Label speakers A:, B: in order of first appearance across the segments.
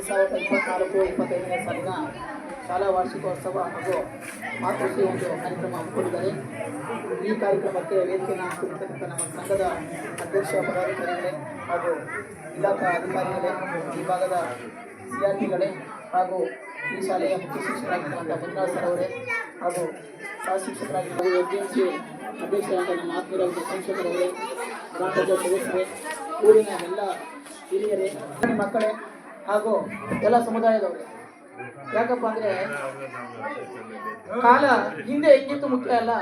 A: ಎರಡು ಸಾವಿರದ ಇಪ್ಪತ್ನಾಲ್ಕು, ಇಪ್ಪತ್ತೈದನೇ ಸಾಲಿನ ಶಾಲಾ ವಾರ್ಷಿಕೋತ್ಸವ ಹಾಗೂ ಮಾತೃಶ್ರೀ ಒಂದು ಕಾರ್ಯಕ್ರಮ ಹಮ್ಮಿಕೊಂಡಿದ್ದಾರೆ. ಈ ಕಾರ್ಯಕ್ರಮಕ್ಕೆ ವೇದಿಕೆಯನ್ನು ಹಾಕಿರ್ತಕ್ಕಂಥ ನಮ್ಮ ಸಂಘದ ಅಧ್ಯಕ್ಷ, ಪದಾಧಿಕಾರಿಗಳೇ ಹಾಗೂ ಇಲಾಖಾ ಅಧಿಕಾರಿಗಳೇ ಈ ಭಾಗದ ಸಿ ಹಾಗೂ ಈ ಶಾಲೆಯ ಮುಖ್ಯ ಶಿಕ್ಷಕರಾಗಿರ್ತಕ್ಕಂಥ ಮಂಜುನಾಥ್ ಸರ್ ಅವರೇ ಹಾಗೂ ಸಹ ಶಿಕ್ಷಕರಾಗಿರುವ ಎಸ್ ಡಿ ಎಂ ಸಿ ಅಧ್ಯಕ್ಷರಾದ ನಮ್ಮ ಆತ್ಮೀಯ ಸಂಶೋಧಕರವರೇ ಗ್ರಾಮ ಪಂಚಾಯತ್ ಸದಸ್ಯರೇ, ಊರಿನ ಎಲ್ಲ ಹಿರಿಯರೇ ಮಕ್ಕಳೇ ಹಾಗೂ ಎಲ್ಲ ಸಮುದಾಯದವರು. ಯಾಕಪ್ಪ ಅಂದರೆ ಕಾಲ ಹಿಂದೆ ಹೆಂಗಿತ್ತು ಮುಖ್ಯ ಅಲ್ಲ,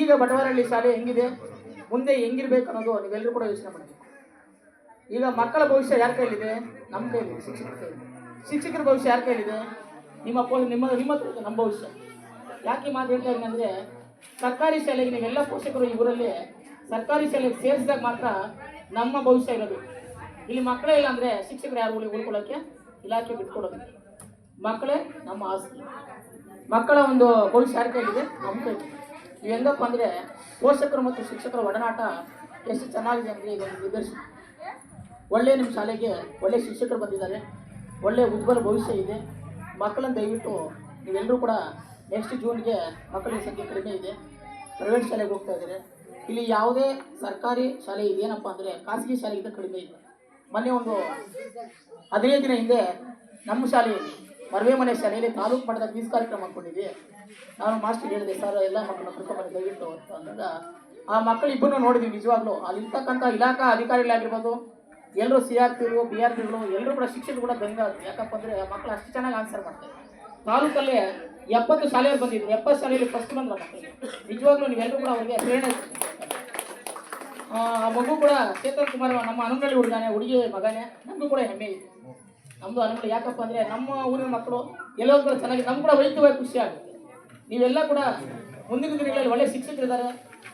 A: ಈಗ ಬಟವಾರಹಳ್ಳಿ ಶಾಲೆ ಹೆಂಗಿದೆ, ಮುಂದೆ ಹೆಂಗಿರ್ಬೇಕು ಅನ್ನೋದು ನೀವೆಲ್ಲರೂ ಕೂಡ ಯೋಚನೆ ಮಾಡಬೇಕು. ಈಗ ಮಕ್ಕಳ ಭವಿಷ್ಯ ಯಾರ ಕೈಲಿದೆ ನಮ್ಮ ಕೈಲಿದೆ ಶಿಕ್ಷಕರ ಶಿಕ್ಷಕರ ಭವಿಷ್ಯ ಯಾರ ಕೈಲಿದೆ ನಿಮ್ಮ ನಿಮ್ಮ ನಿಮ್ಮ ಹತ್ರ ನಮ್ಮ ಭವಿಷ್ಯ. ಯಾಕೆ ಮಾತು ಹೇಳ್ತಾ ಇದ್ದೀನಿ ಅಂದರೆ, ಸರ್ಕಾರಿ ಶಾಲೆಗೆ ನೀವೆಲ್ಲ ಪೋಷಕರು ಇವರಲ್ಲಿ ಸರ್ಕಾರಿ ಶಾಲೆಗೆ ಸೇರಿಸಿದಾಗ ಮಾತ್ರ ನಮ್ಮ ಭವಿಷ್ಯ ಇರೋದು. ಇಲ್ಲಿ ಮಕ್ಕಳೇ ಇಲ್ಲ ಅಂದರೆ ಶಿಕ್ಷಕರು ಯಾರು ಉಳ್ಕೊಳ್ಳೋಕೆ? ಇಲಾಖೆ ಬಿಟ್ಕೊಡೋದು. ಮಕ್ಕಳೇ ನಮ್ಮ ಆಸ್ತಿ. ಮಕ್ಕಳ ಒಂದು ಗೋಲ್ಡ್ ಇದೆ, ನಮ್ಮ ಕೈ ಹೆಂಗಪ್ಪ ಅಂದರೆ ಪೋಷಕರು ಮತ್ತು ಶಿಕ್ಷಕರ ಒಡನಾಟ ಎಷ್ಟು ಚೆನ್ನಾಗಿದೆ ಅಂದರೆ ಇದೊಂದು ನಿದರ್ಶನ ಒಳ್ಳೆ ನಿಮ್ಮ ಶಾಲೆಗೆ ಒಳ್ಳೆ ಶಿಕ್ಷಕರು ಬಂದಿದ್ದಾರೆ. ಒಳ್ಳೆ ಉಜ್ವಲ ಭವಿಷ್ಯ ಇದೆ. ಮಕ್ಕಳನ್ನು ದಯವಿಟ್ಟು ನೀವೆಲ್ಲರೂ ಕೂಡ ನೆಕ್ಸ್ಟ್ ಜೂನ್ಗೆ ಮಕ್ಕಳ ಸಂಖ್ಯೆ ಕಡಿಮೆ ಇದೆ. ಪ್ರೈವೇಟ್ ಶಾಲೆಗೆ ಹೋಗ್ತಾ ಇದ್ದಾರೆ. ಇಲ್ಲಿ ಯಾವುದೇ ಸರ್ಕಾರಿ ಶಾಲೆ ಏನಪ್ಪ ಅಂದರೆ ಖಾಸಗಿ ಶಾಲೆಗಿಂತ ಕಡಿಮೆ ಇದೆ ಮೊನ್ನೆ ಒಂದು ಹದಿನೈದು ದಿನ ಹಿಂದೆ ನಮ್ಮ ಶಾಲೆಯಲ್ಲಿ ಮರವೆ ಮನೆ ಶಾಲೆಯಲ್ಲಿ ತಾಲೂಕು ಮಟ್ಟದ ಕ್ವಿಸ್ ಕಾರ್ಯಕ್ರಮ ಹಾಕ್ಕೊಂಡಿದ್ವಿ. ನಾನು ಮಾಸ್ಟರ್ ಹೇಳಿದೆ, ಸರ್, ಎಲ್ಲ ಮಕ್ಕಳನ್ನ ಕರ್ಕೊಂಬಂದು ದಯವಿಟ್ಟು ಅಂತ ಅಂದಾಗ, ಆ ಮಕ್ಕಳು ಇಬ್ಬರನ್ನೂ ನೋಡಿದ್ವಿ ನಿಜವಾಗ್ಲೂ. ಅಲ್ಲಿರ್ತಕ್ಕಂಥ ಇಲಾಖಾ ಅಧಿಕಾರಿಗಳಾಗಿರ್ಬೋದು ಎಲ್ಲರೂ ಸಿ ಆರ್ ಪಿಗಳು ಬಿ ಆರ್ ಪಿಗಳು ಎಲ್ಲರೂ ಕೂಡ ಶಿಕ್ಷಕರು ಕೂಡ ದಂಗ ಯಾಕಪ್ಪ ಅಂದರೆ ಮಕ್ಕಳು ಅಷ್ಟು ಚೆನ್ನಾಗಿ ಆನ್ಸರ್ ಮಾಡ್ತಾರೆ. ತಾಲೂಕಲ್ಲೇ ಎಪ್ಪತ್ತು ಶಾಲೆಯಲ್ಲಿ ಬಂದಿದ್ರು. ಎಪ್ಪತ್ತು ಶಾಲೆಯಲ್ಲಿ ಫಸ್ಟ್ ಬಂದ್ರೆ ಮಕ್ಕಳಿಗೆ ನಿಜವಾಗ್ಲೂ ನೀವೆಲ್ಲರೂ ಕೂಡ ಅವರಿಗೆ ಪ್ರೇರಣೆ ಆ, ಮಗು ಕೂಡ ಚೇತನ್ ಕುಮಾರ್ ನಮ್ಮ ಹನುಮನಳ್ಳಿ ಹುಡುಗನೇ, ಹುಡುಗಿ ಮಗನೇ, ನಮಗೂ ಕೂಡ ಹೆಮ್ಮೆ ಇದೆ. ನಮ್ಮದು ಹನುಮನಳ್ಳಿ ಯಾಕಪ್ಪ ಅಂದರೆ ನಮ್ಮ ಊರಿನ ಮಕ್ಕಳು ಎಲ್ಲೋ ಕೂಡ ಚೆನ್ನಾಗಿ, ನಮ್ಗೆ ಕೂಡ ವೈಯಕ್ತಿಕವಾಗಿ ಖುಷಿ ಆಗುತ್ತೆ. ನೀವೆಲ್ಲ ಕೂಡ ಮುಂದಿನ ದಿನಗಳಲ್ಲಿ ಒಳ್ಳೆ ಶಿಕ್ಷಕರಿದ್ದಾರೆ.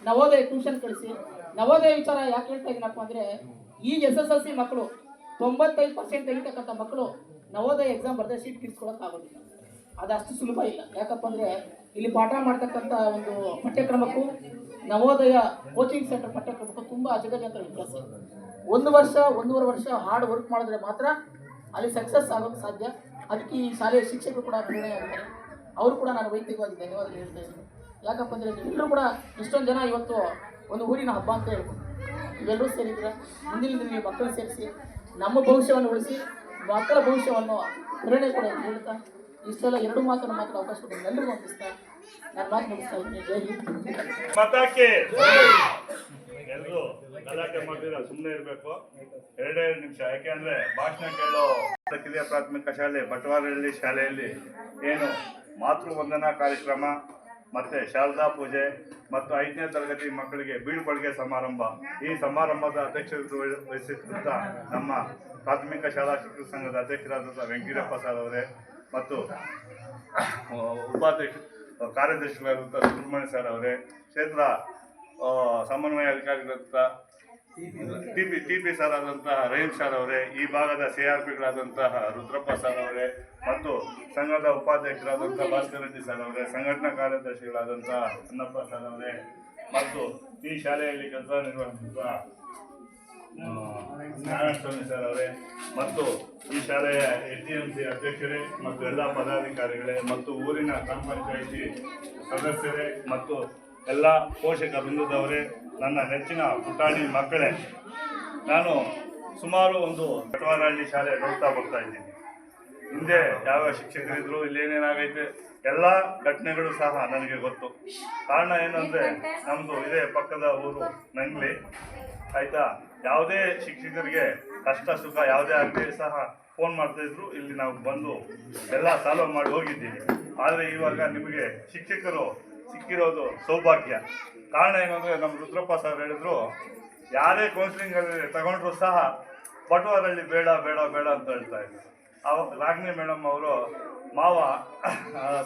A: ನವೋದಯ ಟ್ಯೂಷನ್ ಕಳಿಸಿ. ನವೋದಯ ವಿಚಾರ ಯಾಕೆ ಹೇಳ್ತಾ ಇದ್ದೀನಪ್ಪ ಅಂದರೆ, ಈಗ ಎಸ್ ಎಸ್ ಎಲ್ ಸಿ ಮಕ್ಕಳು ತೊಂಬತ್ತೈದು ಪರ್ಸೆಂಟ್ ತೆಗಿತಕ್ಕಂಥ ಮಕ್ಕಳು ನವೋದಯ ಎಕ್ಸಾಮ್ ಬರೆದ್ರೆ ಸೀಟ್ ಕಿರ್ಸ್ಕೊಳಕ್ಕಾಗೋದಿಲ್ಲ ಅದು ಅಷ್ಟು ಸುಲಭ ಇಲ್ಲ. ಯಾಕಪ್ಪ ಅಂದರೆ ಇಲ್ಲಿ ಪಾಠ ಮಾಡ್ತಕ್ಕಂಥ ಒಂದು ಪಠ್ಯಕ್ರಮಕ್ಕೂ, ನವೋದಯ ಕೋಚಿಂಗ್ ಸೆಂಟರ್ ಪಠ್ಯಕ್ರಮಕ್ಕೂ ತುಂಬ ಅಜಗಜಂತ ವ್ಯತ್ಯಾಸ. ಒಂದು ವರ್ಷ, ಒಂದೂವರೆ ವರ್ಷ ಹಾರ್ಡ್ ವರ್ಕ್ ಮಾಡಿದ್ರೆ ಮಾತ್ರ ಅಲ್ಲಿ ಸಕ್ಸಸ್ ಆಗೋಕ್ಕೆ ಸಾಧ್ಯ. ಅದಕ್ಕೆ ಈ ಶಾಲೆಯ ಶಿಕ್ಷಕರು ಕೂಡ ಪ್ರೇರಣೆ ಆಗ್ತಾರೆ ಅವರು ಕೂಡ ನಾನು ವೈಯಕ್ತಿಕವಾಗಿ ಧನ್ಯವಾದ ಹೇಳ್ತಾ ಇದ್ದೀನಿ ಯಾಕಪ್ಪ ಅಂದರೆ ಎಲ್ಲರೂ ಕೂಡ ಇಷ್ಟೊಂದು ಜನ ಇವತ್ತು ಒಂದು ಊರಿನ ಹಬ್ಬ ಅಂತ ಹೇಳ್ಬೋದು. ಇವೆಲ್ಲರೂ ಸೇರಿದ್ರೆ ಮುಂದಿನ ದಿನ ಮಕ್ಕಳು ಸೇರಿಸಿ, ನಮ್ಮ ಭವಿಷ್ಯವನ್ನು ಉಳಿಸಿ, ಮಕ್ಕಳ ಭವಿಷ್ಯವನ್ನು ಪ್ರೇರಣೆ ಕೂಡ ಹೇಳ್ತಾ ಇಷ್ಟೆಲ್ಲ ಎರಡು ಮಾತನ್ನು ಮಾತ್ರ ಅವಕಾಶ ಕೊಟ್ಟು ಎಲ್ಲರಿಗೂ ಅನಿಸ್ತಾ ನಾನು ಮಾತು ಮುಗಿಸ್ತಾ ಇದ್ದೀನಿ
B: ಎಲ್ಲರೂ ಗಲಾಟೆ ಮಾಡಿದ್ರೆ ಸುಮ್ಮನೆ ಇರಬೇಕು. ಎರಡೇ ಎರಡು ನಿಮಿಷ ಯಾಕೆಂದ್ರೆ ಭಾಷಣ ಕೇಳೋ ಕಿರಿಯ ಪ್ರಾಥಮಿಕ ಶಾಲೆ ಬಟವಾರಹಳ್ಳಿ ಶಾಲೆಯಲ್ಲಿ ಏನು ಮಾತೃ ವಂದನಾ ಕಾರ್ಯಕ್ರಮ, ಮತ್ತೆ ಶಾರದಾ ಪೂಜೆ, ಮತ್ತು ಐದನೇ ತರಗತಿ ಮಕ್ಕಳಿಗೆ ಬೀಳ್ಕೊಡುಗೆ ಸಮಾರಂಭ. ಈ ಸಮಾರಂಭದ ಅಧ್ಯಕ್ಷತೆ ವಹಿಸಿದಂಥ ನಮ್ಮ ಪ್ರಾಥಮಿಕ ಶಾಲಾ ಶಿಕ್ಷಕ ಸಂಘದ ಅಧ್ಯಕ್ಷರಾದಂಥ ವೆಂಕಟಪ್ಪ ಸರ್ ಅವರೇ ಮತ್ತು ಉಪಾಧ್ಯಕ್ಷ ಕಾರ್ಯದರ್ಶಿಗಳಾದಂಥ ಸುಬ್ರಹ್ಮಣ್ಯ ಸರ್ ಅವರೇ, ಕ್ಷೇತ್ರ ಸಮನ್ವಯ ಅಧಿಕಾರಿಗಳಂತ T P T P sir ಆದಂತಹ ರಹೀಂ ಸರ್ ಅವರೇ, ಈ ಭಾಗದ ಸಿ ಆರ್ ಪಿಗಳಾದಂತಹ ರುದ್ರಪ್ಪ ಸರ್ ಅವರೇ, ಮತ್ತು ಸಂಘದ ಉಪಾಧ್ಯಕ್ಷರಾದಂಥ ಭಾಸ್ಕರ್ ರೆಡ್ಡಿ ಸರ್ ಅವರೇ, ಸಂಘಟನಾ ಕಾರ್ಯದರ್ಶಿಗಳಾದಂತಹ ಅನ್ನಪ್ಪ ಸರ್ ಅವರೇ, ಮತ್ತು ಈ ಶಾಲೆಯಲ್ಲಿ ಕೆಲಸ ನಿರ್ವಹಿಸುವ ನಾರಾಯಣಸ್ವಾಮಿ ಸರ್ ಅವರೇ, ಮತ್ತು ಈ ಶಾಲೆಯ ಎಸ್ ಎಂ ಸಿ ಅಧ್ಯಕ್ಷರೇ ಮತ್ತು ಎಲ್ಲ ಪದಾಧಿಕಾರಿಗಳೇ ಮತ್ತು ಊರಿನ ಗ್ರಾಮ ಪಂಚಾಯಿತಿ ಸದಸ್ಯರೇ ಮತ್ತು ಎಲ್ಲ ಪೋಷಕ ಬಿಂದುದವರೇ ನನ್ನ ನೆಚ್ಚಿನ ಪುಟಾಣಿ ಮಕ್ಕಳೇ, ನಾನು ಸುಮಾರು ಒಂದು ಕಟವಾರಹಳ್ಳಿ ಶಾಲೆ ನೋಡ್ತಾ ಬರ್ತಾ ಇದ್ದೀನಿ. ಹಿಂದೆ ಯಾವ ಶಿಕ್ಷಕರಿದ್ರು, ಇಲ್ಲೇನೇನಾಗೈತೆ, ಎಲ್ಲ ಘಟನೆಗಳು ಸಹ ನನಗೆ ಗೊತ್ತು. ಕಾರಣ ಏನಂದ್ರೆ ನಮ್ಮದು ಇದೇ ಪಕ್ಕದ ಊರು ನಂಗ್ಲಿ. ಆಯ್ತಾ? ಯಾವುದೇ ಶಿಕ್ಷಕರಿಗೆ ಕಷ್ಟ, ಸುಖ ಯಾವುದೇ ಆಗಲಿ ಸಹ ಫೋನ್ ಮಾಡ್ತಾ ಇದ್ರು, ಇಲ್ಲಿ ನಾವು ಬಂದು ಎಲ್ಲ ಸಾಲ್ವ್ ಮಾಡಿ ಹೋಗಿದ್ದೀವಿ. ಆದರೆ ಇವಾಗ ನಿಮಗೆ ಶಿಕ್ಷಕರು ಸಿಕ್ಕಿರೋದು ಸೌಭಾಗ್ಯ. ಕಾರಣ ಏನಂದ್ರೆ ನಮ್ಮ ರುದ್ರಪ್ಪ ಸರ್ ಹೇಳಿದ್ರು, ಯಾರೇ ಕೌನ್ಸಿಲಿಂಗ್ ಅಲ್ಲಿ ತಗೊಂಡ್ರು ಸಹ ಬಟವಾರಳ್ಳಿ ಬೇಡ ಬೇಡ ಬೇಡ ಅಂತ ಹೇಳ್ತಾ ಇದ್ರು. ಅವ ರಾಗಿಣಿ ಮೇಡಮ್ ಅವರು ಮಾವ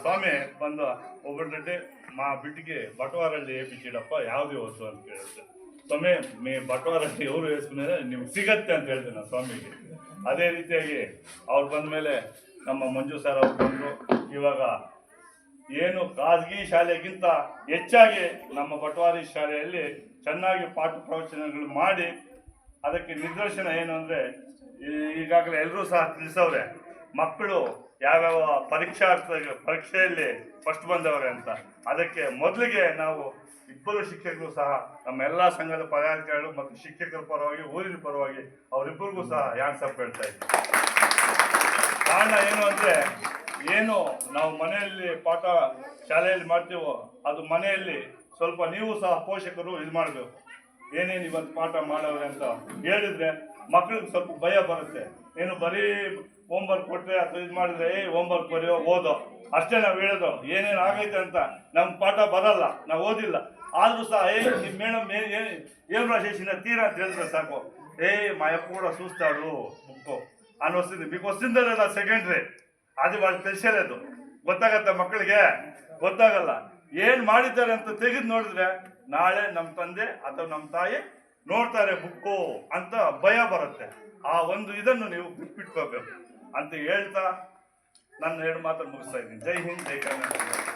B: ಸ್ವಾಮಿ ಬಂದು ಒಬ್ಬರು ಮಾ ಬಿಟ್ಟಿಗೆ ಬಟವಾರಳ್ಳಿ ಏಪಿಸಿಡಪ್ಪ ಯಾವುದೇ ಹೊತ್ತು ಅಂತ ಕೇಳಿದ್ರು. ಸ್ವಾಮಿ, ಮೇ ಬಟವಾರ ಇವರು ಹೇಳಿದ್ಮೇಲೆ ನಿಮ್ಗೆ ಸಿಗತ್ತೆ ಅಂತ ಹೇಳಿದೆ ನಾನು ಸ್ವಾಮಿಗೆ. ಅದೇ ರೀತಿಯಾಗಿ ಅವ್ರು ಬಂದ ಮೇಲೆ ನಮ್ಮ ಮಂಜು ಸರ್ ಅವ್ರು ಬಂದರು. ಇವಾಗ ಏನು ಖಾಸಗಿ ಶಾಲೆಗಿಂತ ಹೆಚ್ಚಾಗಿ ನಮ್ಮ ಬಟವಾರಿ ಶಾಲೆಯಲ್ಲಿ ಚೆನ್ನಾಗಿ ಪಾಠ ಪ್ರವಚನಗಳು ಮಾಡಿ ಅದಕ್ಕೆ ನಿದರ್ಶನ ಏನು ಅಂದರೆ ಈಗಾಗಲೇ ಎಲ್ಲರೂ ಸಹ ತಿಳಿಸವ್ರೆ, ಮಕ್ಕಳು ಯಾವ್ಯಾವ ಪರೀಕ್ಷಾರ್ಥ ಪರೀಕ್ಷೆಯಲ್ಲಿ ಫಸ್ಟ್ ಬಂದವರೆ ಅಂತ. ಅದಕ್ಕೆ ಮೊದಲಿಗೆ ನಾವು ಇಬ್ಬರು ಶಿಕ್ಷಕರು ಸಹ ನಮ್ಮ ಎಲ್ಲ ಸಂಘದ ಪದಾಧಿಕಾರಿಗಳು ಮತ್ತು ಶಿಕ್ಷಕರ ಪರವಾಗಿ, ಊರಿನ ಪರವಾಗಿ ಅವರಿಬ್ಬರಿಗೂ ಸಹ ಯಾನ್ ಸಪ್ ಹೇಳ್ತಾ ಇದ್ದೀವಿ ಕಾರಣ ಏನು ಅಂದರೆ, ಏನು ನಾವು ಮನೆಯಲ್ಲಿ ಪಾಠ ಶಾಲೆಯಲ್ಲಿ ಮಾಡ್ತೀವೋ, ಅದು ಮನೆಯಲ್ಲಿ ಸ್ವಲ್ಪ ನೀವು ಸಹ ಪೋಷಕರು ಇದು ಮಾಡಬೇಕು. ಏನೇನು ಇವತ್ತು ಪಾಠ ಮಾಡವ್ರೆ ಅಂತ ಹೇಳಿದರೆ ಮಕ್ಳಿಗೆ ಸ್ವಲ್ಪ ಭಯ ಬರುತ್ತೆ. ಏನು ಬರೀ ಹೋಮ್ವರ್ಕ್ ಕೊಟ್ಟರೆ ಅಥವಾ ಇದು ಮಾಡಿದ್ರೆ ಏ ಹೋಮ್ವರ್ಕ್ ಬರೆಯೋ, ಓದೋ. ಅಷ್ಟೇ ನಾವು ಹೇಳೋದು. ಏನೇನು ಆಗೈತೆ ಅಂತ ನಮ್ಮ ಪಾಠ ಬರಲ್ಲ, ನಾವು ಓದಿಲ್ಲ. ಆದರೂ ಸಹ, ಏ ನಿಮ್ಮ ಮೇಡಮ್ ಏನು ಏನು ತೀರಾ ಅಂತ ಹೇಳಿದ್ರೆ ಸಾಕು. ಏ ಮಾಯಪ್ಪ ಕೂಡ ಸೂಸ್ತಾಳು ಮುಕ್ಕು ಅನ್ನೋ ಸ್ಥಿತಿ. ಬಿಕಾಸ್ ನಾನು ಸೆಕೆಂಡ್ರಿ ಅದು ಭಾಳ ತಿಳಿಸಲೇದು ಗೊತ್ತಾಗತ್ತ ಮಕ್ಕಳಿಗೆ? ಗೊತ್ತಾಗಲ್ಲ. ಏನು ಮಾಡಿದ್ದಾರೆ ಅಂತ ತೆಗೆದು ನೋಡಿದ್ರೆ ನಾಳೆ ನಮ್ಮ ತಂದೆ ಅಥವಾ ನಮ್ಮ ತಾಯಿ ನೋಡ್ತಾರೆ ಬುಕ್ಕು ಅಂತ ಭಯ ಬರುತ್ತೆ. ಆ ಒಂದು ಇದನ್ನು ನೀವು ಬಿಟ್ಬಿಟ್ಕೋಬೇಕು. ಅಂತ ಹೇಳ್ತಾ ನನ್ನ ಎರಡು ಮಾತನ್ನು ಮುಗಿಸ್ತಾ ಇದ್ದೀನಿ. ಜೈ ಹಿಂದ್, ಜೈ ಕರ್ನಾಟಕ.